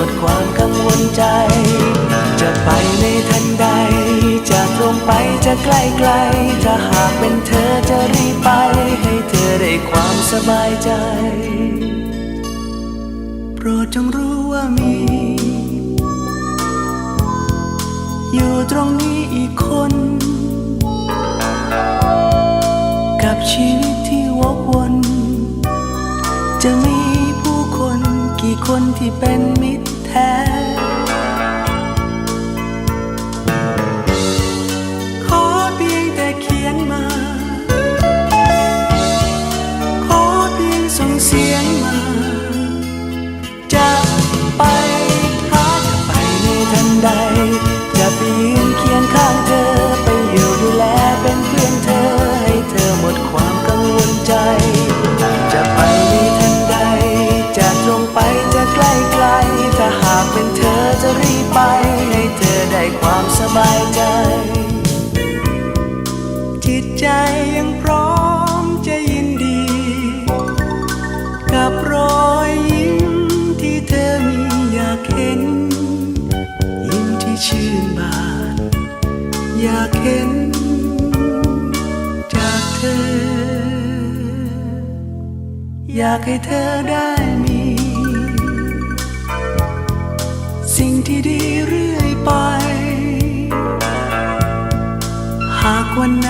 มดความกังวลใจ จะไปในทันใด จะตรงไปจะใกล้ไกล ถ้าหากเป็นเธอจะรีบไป ให้เธอได้ความสบายใจ โปรดจงรู้ว่ามี อยู่ตรงนี้อีกคนากให้เธอได้มี สิ่งที่ดีเรื่อยไป หากวันไหน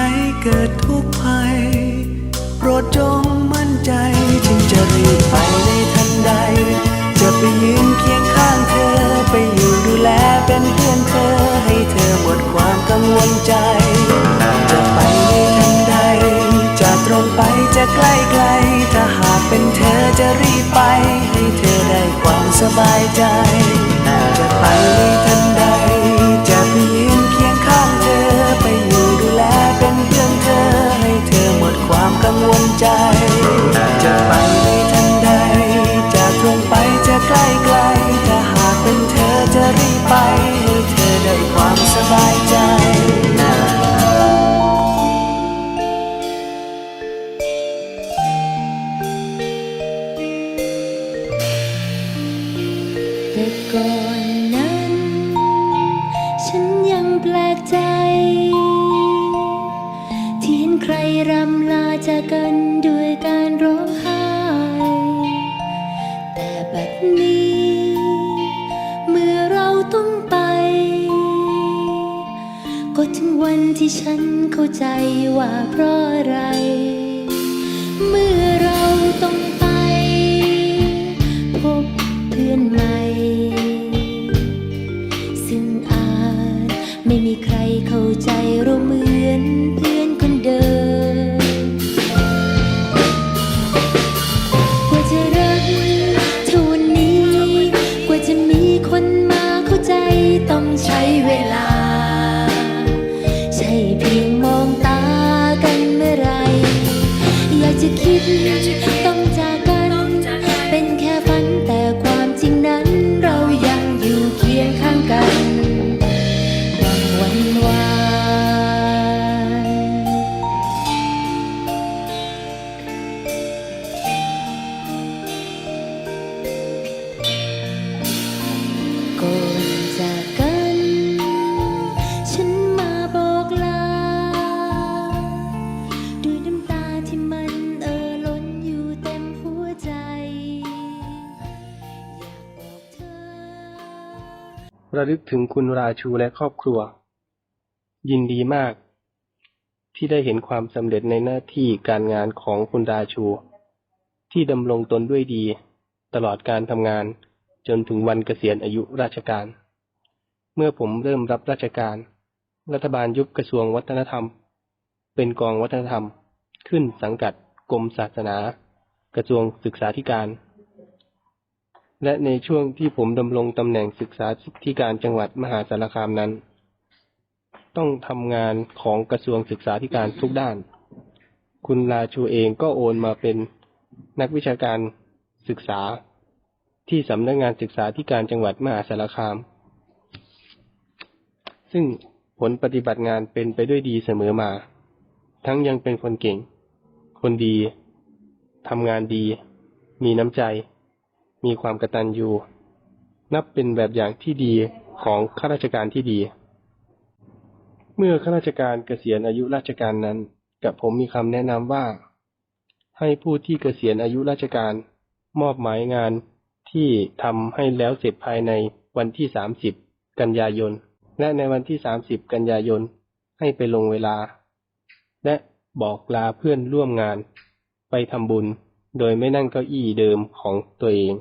สบายใจ ก่อนนั้น ฉันยังแปลกใจ ที่เห็นใครรำลาจากกันด้วยการร้องไห้ แต่บัดนี้ เมื่อเราต้องไป ก็ถึงวันที่ฉันเข้าใจว่าเพราะอะไร เมื่อเราต้อง ระลึกถึงคุณราชูและครอบครัว ยินดีมาก ที่ได้เห็นความสำเร็จในหน้าที่การงานของคุณราชู ที่ดำรงตนด้วยดี ตลอดการทำงานจนถึงวันเกษียณอายุราชการ เมื่อผมเริ่มรับราชการ รัฐบาลยุบกระทรวงวัฒนธรรม เป็นกองวัฒนธรรม ขึ้นสังกัดกรมศาสนา กระทรวงศึกษาธิการ และในช่วงที่ผมดำรงตำแหน่งศึกษาธิการจังหวัดมหาสารคามนั้น ต้องทำงานของกระทรวงศึกษาธิการทุกด้าน คุณราชูเองก็โอนมาเป็นนักวิชาการศึกษาที่สำนักงานศึกษาธิการจังหวัดมหาสารคาม ซึ่งผลปฏิบัติงานเป็นไปด้วยดีเสมอมา ทั้งยังเป็นคนเก่ง คนดี ทำงานดี มีน้ำใจ มีความกตัญญูนับเป็นแบบอย่างที่ดีของข้าราชการที่ดี เมื่อข้าราชการเกษียณอายุราชการนั้น กับผมมีคำแนะนำว่า ให้ผู้ที่เกษียณอายุราชการ มอบหมายงานที่ทำให้แล้วเสร็จภายในวันที่ 30 กันยายน และในวันที่ 30 กันยายน ให้ไปลงเวลา และบอกลาเพื่อนร่วมงาน ไปทำบุญ โดยไม่นั่งเก้าอี้เดิมของตัวเอง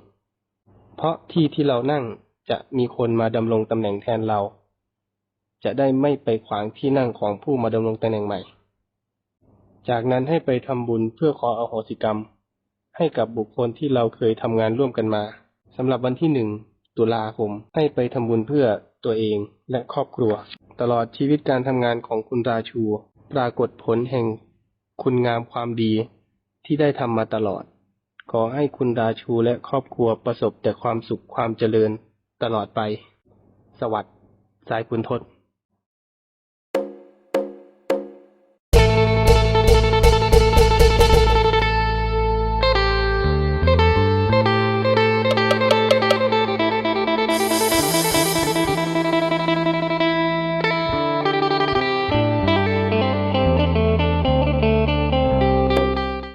เพราะที่ที่เรานั่งจะมีคนมาดำรงตำแหน่งแทนเรา จะได้ไม่ไปขวางที่นั่งของผู้มาดำรงตำแหน่งใหม่ จากนั้นให้ไปทำบุญเพื่อขออโหสิกรรม ให้กับบุคคลที่เราเคยทำงานร่วมกันมาสำหรับวันที่หนึ่งตุลาคมให้ไปทำบุญเพื่อตัวเองและครอบครัว ตลอดชีวิตการทำงานของคุณราชู ปรากฏผลแห่งคุณงามความดีที่ได้ทำมาตลอด ขอให้คุณราชูและครอบครัวประสบแต่ความสุขความเจริญตลอดไป สวัสดิ์สายคุณทศ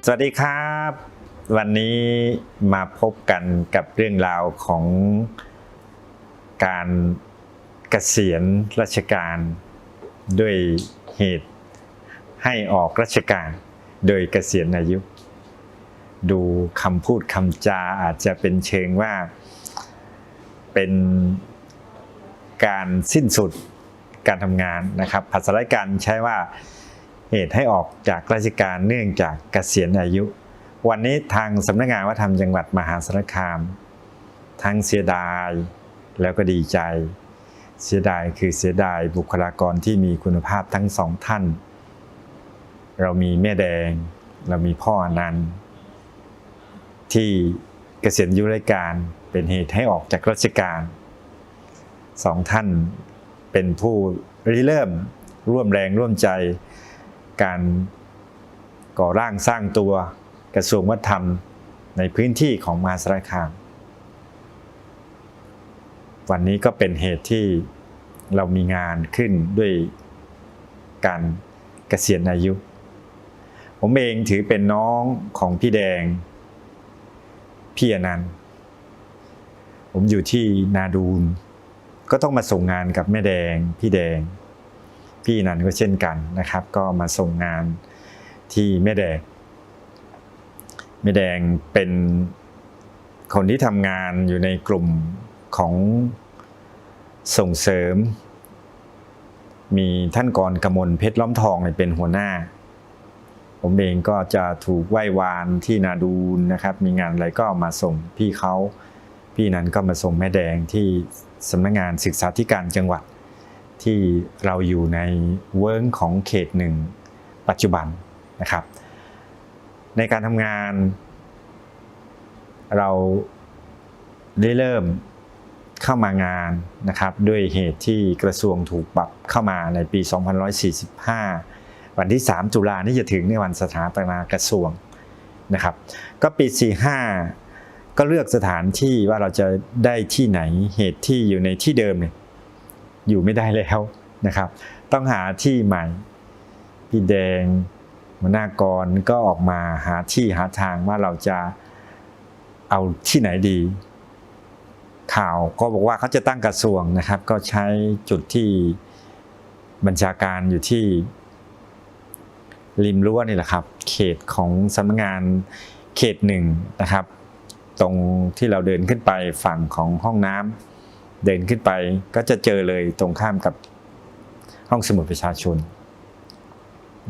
สวัสดีครับ วันนี้มาพบกันกับเรื่องราวของการเกษียณราชการด้วยเหตุให้ออกราชการโดยเกษียณอายุ ดูคำพูดคำจาอาจจะเป็นเชิงว่าเป็นการสิ้นสุดการทำงานนะครับภาษาราชการใช้ว่าเหตุให้ออกจากราชการเนื่องจากเกษียณอายุ วันนี้ทางสำนักงานวัฒนธรรมจังหวัดมหาสารคาม ทั้งเสียดายแล้วก็ดีใจ เสียดายคือเสียดายบุคลากรที่มีคุณภาพทั้งสองท่าน เรามีแม่แดง เรามีพ่ออนันต์ที่เกษียณยุราชการเป็นเหตุให้ออกจากราชการสองท่านเป็นผู้ริเริ่มร่วมแรงร่วมใจการก่อร่างสร้างตัว กระทรวงวัฒนธรรมในพื้นที่ของมหาสารคาม วันนี้ก็เป็นเหตุที่เรามีงานขึ้นด้วยการเกษียณอายุ ผมเองถือเป็นน้องของพี่แดง พี่อนันต์ผมอยู่ที่นาดูน ก็ต้องมาส่งงานกับแม่แดง พี่แดง พี่นันก็เช่นกันนะครับ ก็มาส่งงานที่แม่แดง ม่แดงเป็นคนที่ทำงานอยู่ในกลุ่มของส่งเสริม มีท่านกรกมลเพชรล้อมทองเป็นหัวหน้า ผมเองก็จะถูกไหว้วานที่นาดูนนะครับ มีงานอะไรก็มาส่งพี่เขาพี่นั้นก็มาส่งแม่แดงที่สำนักงานศึกษาธิการจังหวัด ที่เราอยู่ในเวิร์กของเขตหนึ่งปัจจุบันนะครับ ในการทำงาน เราได้เริ่มเข้ามางานนะครับ ด้วยเหตุที่กระทรวงถูกปรับเข้ามาในปี2545 วันที่ 3 ตุลานี่จะถึงในวันสถาปนากระทรวงนะครับ ก็ปี 45 ก็เลือกสถานที่ว่าเราจะได้ที่ไหนเหตุที่อยู่ในที่เดิมเนี่ยอยู่ไม่ได้แล้วนะครับ ต้องหาที่ใหม่พี่แดง หัวหน้ากรก็ออกมาหาที่หาทางว่าเราจะเอาที่ไหนดี ข่าวก็บอกว่าเขาจะตั้งกระทรวงนะครับ ก็ใช้จุดที่บัญชาการอยู่ที่ริมรั้วนี่แหละครับ เขตของสำนักงานเขตหนึ่งนะครับ ตรงที่เราเดินขึ้นไปฝั่งของห้องน้ำเดินขึ้นไปก็จะเจอเลยตรงข้ามกับห้องสมุดประชาชน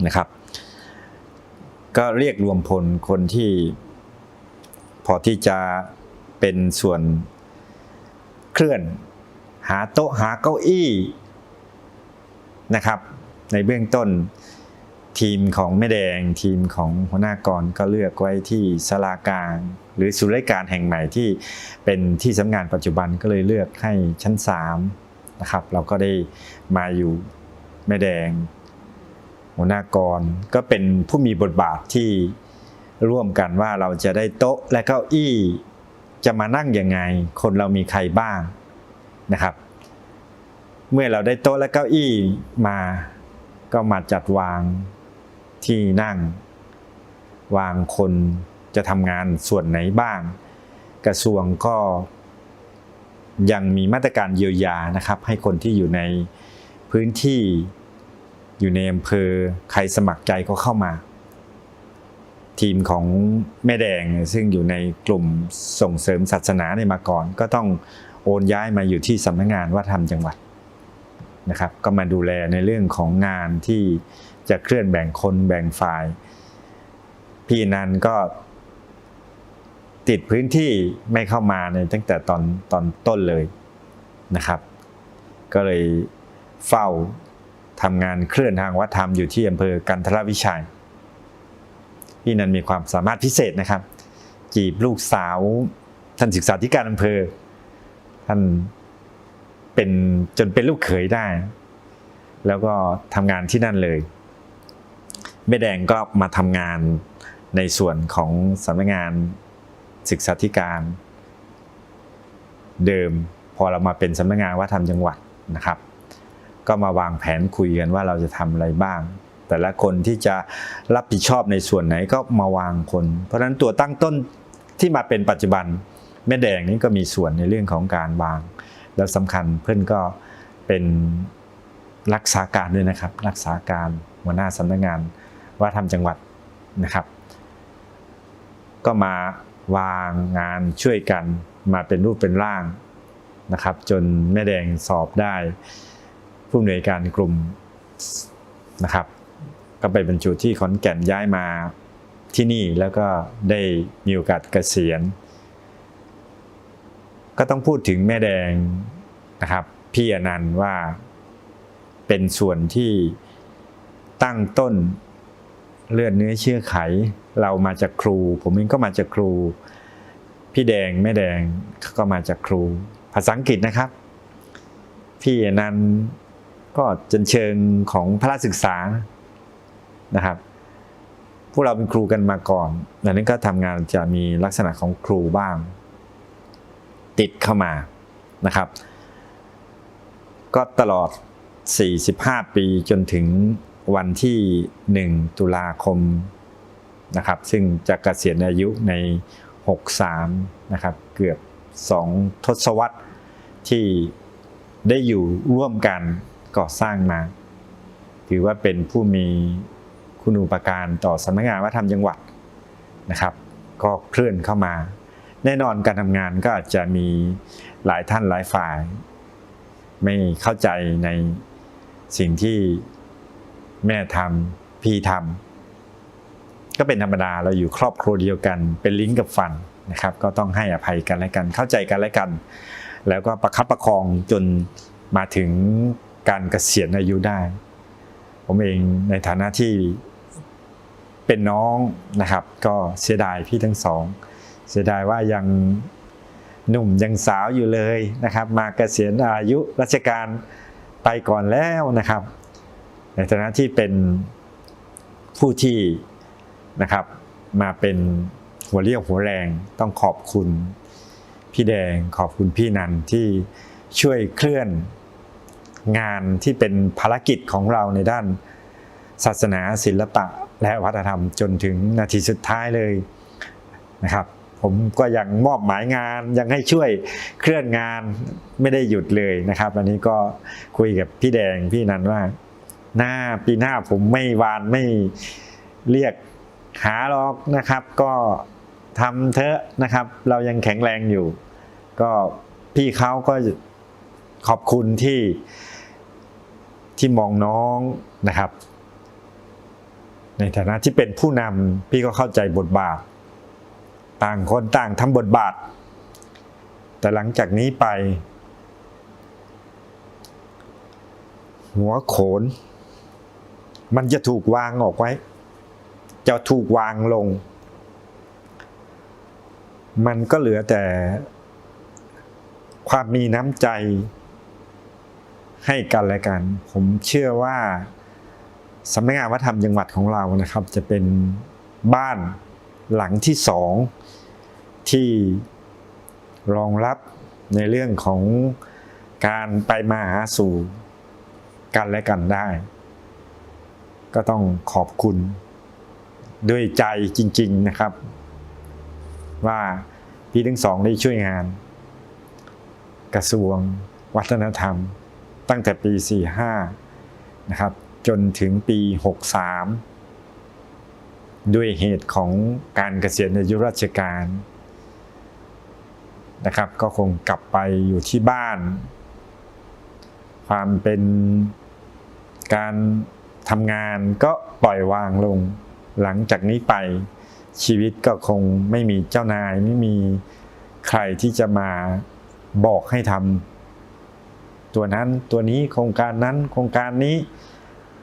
นะครับ ก็เรียกรวมพลคนที่พอที่จะเป็นส่วนเคลื่อน หาโต๊ะหาเก้าอี้นะครับ ในเบื้องต้นทีมของแม่แดงทีมของหัวหน้ากรก็เลือกไว้ที่สลากลาง หรือศูนย์ราชการแห่งใหม่ที่เป็นที่สำนักงานปัจจุบันก็เลยเลือกให้ชั้น3นะครับเราก็ได้มาอยู่แม่แดง หัวหน้ากรก็เป็นผู้มีบทบาทที่ร่วมกันว่าเราจะได้โต๊ะและเก้าอี้จะมานั่งยังไง คนเรามีใครบ้างนะครับ เมื่อเราได้โต๊ะและเก้าอี้มา ก็มาจัดวางที่นั่ง วางคนจะทำงานส่วนไหนบ้าง กระทรวงก็ยังมีมาตรการเยียวยานะครับ ให้คนที่อยู่ในพื้นที่ อยู่ในอำเภอใครสมัครใจก็เข้ามา ทีมของแม่แดงซึ่งอยู่ในกลุ่มส่งเสริมศาสนาในมาก่อน ก็ต้องโอนย้ายมาอยู่ที่สำนักงานวัฒนธรรมจังหวัดนะครับ ก็มาดูแลในเรื่องของงานที่จะเคลื่อนแบ่งคนแบ่งฝ่าย พี่นันก็ติดพื้นที่ไม่เข้ามาในตั้งแต่ตอนตอนต้นเลยนะครับ ก็เลยเฝ้า ทำงานเคลื่อนทางวัฒนธรรมอยู่ที่อำเภอกันทรวิชัยพี่นันมีความสามารถพิเศษนะครับ จีบลูกสาวท่านศึกษาธิการอำเภอ ท่านเป็นจนเป็นลูกเขยได้ แล้วก็ทำงานที่นั่นเลยแม่แดงก็มาทำงานในส่วนของสำนักงานศึกษาธิการ เดิมพอเรามาเป็นสำนักงานวัฒนธรรมจังหวัดนะครับ ก็มาวางแผนคุยกันว่าเราจะทำอะไรบ้าง แต่ละคนที่จะรับผิดชอบในส่วนไหนก็มาวางคน เพราะฉะนั้นตัวตั้งต้นที่มาเป็นปัจจุบันแม่แดงนี่ก็มีส่วนในเรื่องของการวาง แล้วสำคัญเพื่อนก็เป็นรักษาการด้วยนะครับ รักษาการหัวหน้าสำนักงานวัฒนธรรมจังหวัดนะครับ ก็มาวางงานช่วยกันมาเป็นรูปเป็นร่างนะครับ จนแม่แดงสอบได้ ผู้อำนวยการกลุ่มนะครับ ก็ไปบรรจุที่ขอนแก่นย้ายมาที่นี่แล้วก็ได้มีโอกาสเกษียณ ก็ต้องพูดถึงแม่แดงนะครับพี่อนันต์ว่าเป็นส่วนที่ตั้งต้นเลือดเนื้อเชื่อไข เรามาจากครู ผมเองก็มาจากครู พี่แดงแม่แดงก็มาจากครู ภาษาอังกฤษนะครับ พี่อนันต์ ก็จนเชิงของพระศึกษานะครับ พวกเราเป็นครูกันมาก่อนดังนั้นก็ทำงานจะมีลักษณะของครูบ้าง ติดเข้ามานะครับ ก็ตลอด 45 ปีจนถึงวันที่ 1 ตุลาคมนะครับ ซึ่งจะเกษียณอายุใน 63 นะครับ เกือบ 2 ทศวรรษที่ได้อยู่ร่วมกัน ก่อสร้างมา ถือว่าเป็นผู้มีคุณูปการต่อสำนักงานวัฒนธรรมจังหวัดนะครับ ก็เคลื่อนเข้ามา แน่นอนการทำงานก็อาจจะมีหลายท่านหลายฝ่าย ไม่เข้าใจในสิ่งที่แม่ทำพี่ทำก็เป็นธรรมดาเราอยู่ครอบครัวเดียวกัน เป็นลิ้นกับฟันนะครับ ก็ต้องให้อภัยกันและกัน เข้าใจกันและกัน แล้วก็ประคับประคองจนมาถึง การเกษียณอายุได้ ผมเองในฐานะที่เป็นน้องนะครับ ก็เสียดายพี่ทั้งสอง เสียดายว่ายังหนุ่มยังสาวอยู่เลยนะครับ มาเกษียณอายุราชการไปก่อนแล้วนะครับ ในฐานะที่เป็นผู้ที่นะครับมาเป็นหัวเรี่ยวหัวแรงต้องขอบคุณพี่แดงขอบคุณพี่นันที่ช่วยเคลื่อน งานที่เป็นภารกิจของเราในด้านศาสนาศิลปะและวัฒนธรรมจนถึงนาทีสุดท้ายเลยนะครับ ผมก็ยังมอบหมายงานยังให้ช่วยเคลื่อนงานไม่ได้หยุดเลยนะครับ อันนี้ก็คุยกับพี่แดงพี่นันว่า หน้าปีหน้าผมไม่วานไม่เรียกหาหรอกนะครับ ก็ทำเถอะนะครับ เรายังแข็งแรงอยู่ ก็พี่เขาก็ขอบคุณที่ ที่มองน้องนะครับ ในฐานะที่เป็นผู้นำพี่ก็เข้าใจบทบาท ต่างคนต่างทำบทบาท แต่หลังจากนี้ไป หัวโขน มันจะถูกวางออกไว้ จะถูกวางลง มันก็เหลือแต่ความมีน้ำใจ ให้กันและกัน ผมเชื่อว่าสำนักงานวัฒนธรรมจังหวัดของเรานะครับ จะเป็นบ้านหลังที่สองที่รองรับในเรื่องของการไปมาหาสู่กันและกันได้ ก็ต้องขอบคุณด้วยใจจริง ๆนะครับ ว่าพี่ทั้งสองได้ช่วยงาน กระทรวงวัฒนธรรม ตั้งแต่ปี 45 นะครับ จนถึงปี 63 ด้วยเหตุของการเกษียณอายุราชการนะครับ ก็คงกลับไปอยู่ที่บ้าน ความเป็นการทำงานก็ปล่อยวางลง หลังจากนี้ไปชีวิตก็คงไม่มีเจ้านายไม่มีใครที่จะมาบอกให้ทำ ตัวนั้นตัวนี้โครงการนั้นโครงการนี้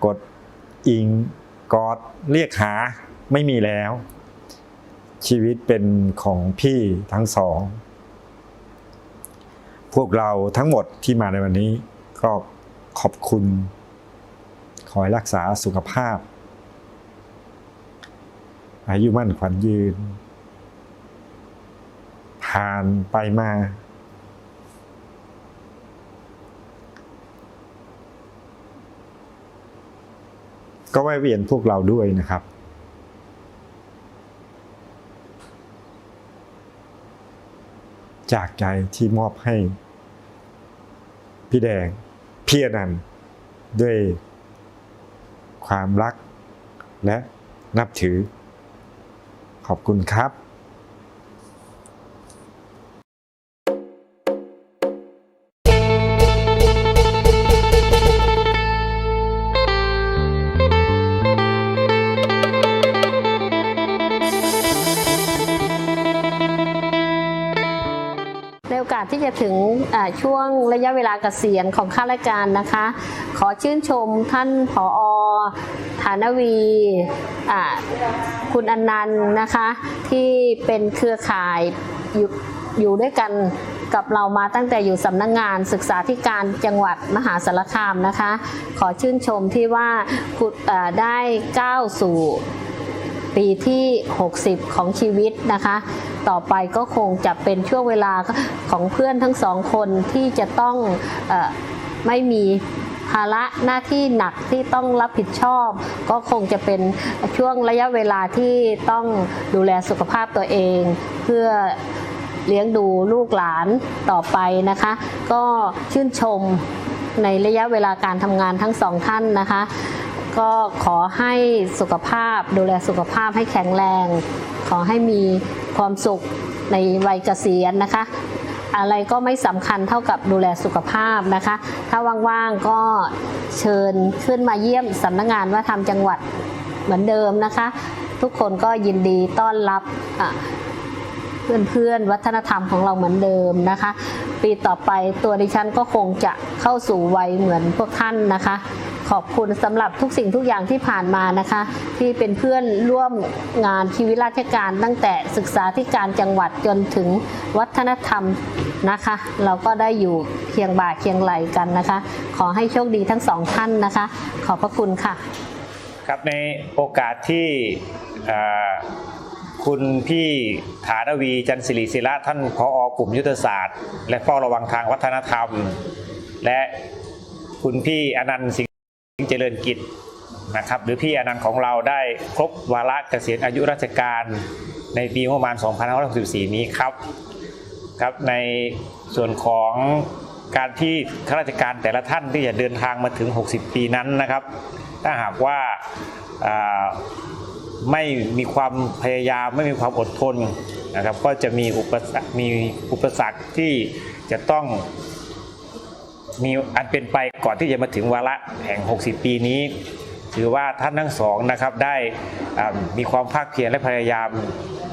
กดอิงกอดเรียกหาไม่มีแล้ว ชีวิตเป็นของพี่ทั้งสอง พวกเราทั้งหมดที่มาในวันนี้ ก็ขอบคุณ ขอให้รักษาสุขภาพ อายุมั่นขวัญยืน ผ่านไปมา ก็แวะเวียนพวกเราด้วยนะครับ จากใจที่มอบให้ พี่แดงพี่อนันต์ด้วยความรักและนับถือ ขอบคุณครับ ที่จะถึงช่วงระยะเวลาเกษียณของข้าราชการนะคะ ขอชื่นชมท่านผอฐานวีคุณอนันต์นะคะ ที่เป็นเครือข่ายอยู่อยู่ด้วยกันกับเรามาตั้งแต่อยู่สำนักงงานศึกษาธิการจังหวัดมหาสารคามนะคะ ขอชื่นชมที่ว่าคุณอ่าได้ก้าวสู่ ปีที่ 60 ของชีวิตนะคะ ต่อไปก็คงจะเป็นช่วงเวลาของเพื่อนทั้งสองคนที่จะต้องออไม่มีภาระหน้าที่หนักที่ต้องรับผิดชอบ ก็คงจะเป็นช่วงระยะเวลาที่ต้องดูแลสุขภาพตัวเอง เพื่อเลี้ยงดูลูกหลานต่อไปนะคะ ก็ชื่นชมในระยะเวลาการทำงานทั้งสองท่านนะคะ ก็ขอให้สุขภาพดูแลสุขภาพให้แข็งแรง ขอให้มีความสุขในวัยเกษียณนะคะ อะไรก็ไม่สำคัญเท่ากับดูแลสุขภาพนะคะ ถ้าว่างๆก็เชิญขึ้นมาเยี่ยมสำนักงานวัฒนธรรมจังหวัดเหมือนเดิมนะคะ ทุกคนก็ยินดีต้อนรับเพื่อนๆวัฒนธรรมของเราเหมือนเดิมนะคะ ปีต่อไปตัวดิฉันก็คงจะเข้าสู่วัยเหมือนพวกท่านนะคะ ขอบคุณสำหรับทุกสิ่งทุกอย่างที่ผ่านมานะคะ ที่เป็นเพื่อนร่วมงานชีวิตราชการ ตั้งแต่ศึกษาธิการจังหวัดจนถึงวัฒนธรรมนะคะ เราก็ได้อยู่เคียงบ่าเคียงไหลกันนะคะ ขอให้โชคดีทั้งสองท่านนะคะ ขอบพระคุณค่ะ ครับในโอกาสที่คุณพี่ฐานวีจันทร์ศิริศิระท่านผออกลุ่มยุทธศาสตร์ และเฝ้าระวังทางวัฒนธรรม และคุณพี่อนันต์สิง เจริญกิจนะครับหรือพี่อนันต์ของเราได้ครบวาระเกษียณอายุราชการในปีประมาณ 2564 นี้ครับครับในส่วนของการที่ข้าราชการแต่ละท่านที่จะเดินทางมาถึง 60 ปีนั้นนะครับ ถ้าหากว่าอ่าไม่มีความพยายามไม่มีความอดทนนะครับ ก็จะมีอุปสรรคมีอุปสรรคที่จะต้อง มีอันเป็นไปก่อนที่จะมาถึงวาระแห่ง 60 ปีนี้ ถือว่าท่านทั้งสองนะครับได้มีความภาคเพียรและพยายาม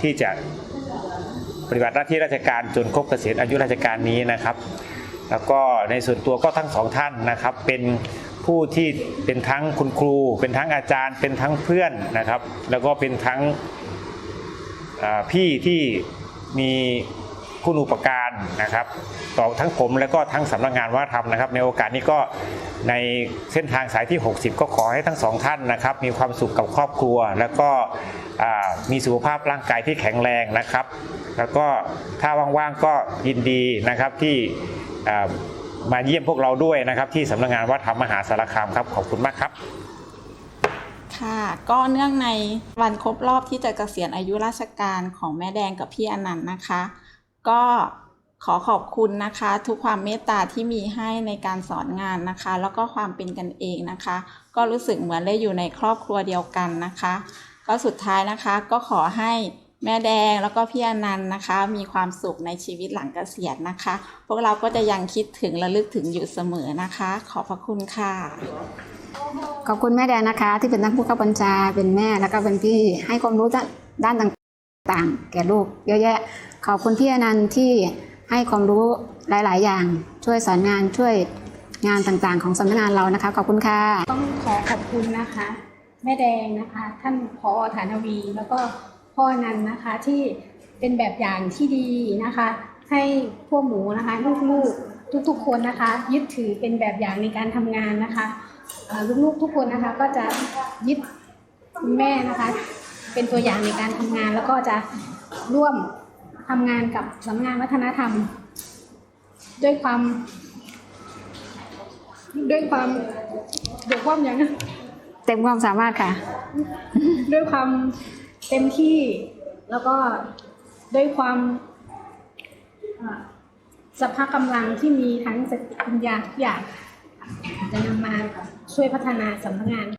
ที่จะปฏิบัติหน้าที่ราชการจนครบเกษียณอายุราชการนี้นะครับ แล้วก็ในส่วนตัวก็ทั้งสองท่านนะครับ เป็นผู้ที่เป็นทั้งคุณครู เป็นทั้งอาจารย์ เป็นทั้งเพื่อนนะครับ แล้วก็เป็นทั้งพี่ที่มีคุณอุปการ นะครับ ต่อทั้งผมและก็ทั้งสำนักงานวัฒนธรรมนะครับ ในโอกาสนี้ก็ในเส้นทางสายที่ 60 ก็ขอให้ทั้งสองท่านนะครับ มีความสุขกับครอบครัว แล้วก็มีสุขภาพร่างกายที่แข็งแรงนะครับ แล้วก็ถ้าว่างๆก็ยินดีนะครับที่มาเยี่ยมพวกเราด้วยนะครับที่สำนักงานวัฒนธรรมมหาสารคามครับขอบคุณมากครับค่ะก็เนื่องในวันครบรอบที่จะเกษียณอายุราชการของแม่แดงกับพี่อนันต์นะคะ ก็ ขอขอบคุณนะคะ ทุกความเมตตาที่มีให้ในการสอนงานนะคะ แล้วก็ความเป็นกันเองนะคะ ก็รู้สึกเหมือนได้อยู่ในครอบครัวเดียวกันนะคะ ก็สุดท้ายนะคะก็ขอให้แม่แดงแล้วก็พี่อนันต์นะคะ มีความสุขในชีวิตหลังเกษียณนะคะ พวกเราก็จะยังคิดถึงระลึกถึงอยู่เสมอนะคะ ขอบพระคุณค่ะ ขอบคุณแม่แดงนะคะ ที่เป็นนักผู้ข้าบัญชาเป็นแม่แล้วก็เป็นพี่ให้ความรู้ด้านต่างๆ แก่ลูกเยอะแยะ ขอบคุณพี่อนันต์ที่ ให้ความรู้หลาย ๆ อย่าง ช่วยสอนงานช่วยงานต่าง ๆ ของสำนักงานเรานะคะ ขอบคุณค่ะ ต้องขอขอบคุณนะคะ แม่แดงนะคะ ท่านพอฐานวีแล้วก็พ่อนันนะคะที่เป็นแบบอย่างที่ดีนะคะ ให้พวกหมูนะคะลูกๆทุกๆคนนะคะ ยึดถือเป็นแบบอย่างในการทำงานนะคะลูกๆทุกคนนะคะก็จะยึดคุณแม่นะคะ เป็นตัวอย่างในการทำงานแล้วก็จะร่วม ทำงานกับสำนักงานวัฒนธรรม ด้วยความ ด้วยความเดี๋ยวความอย่างนะเต็มความสามารถค่ะ ด้วยความเต็มที่ แล้วก็ด้วยความเอ่อสภาพกำลังที่มีทั้งสติปัญญาทุกอย่างจะนำมาช่วยพัฒนาสำนักงาน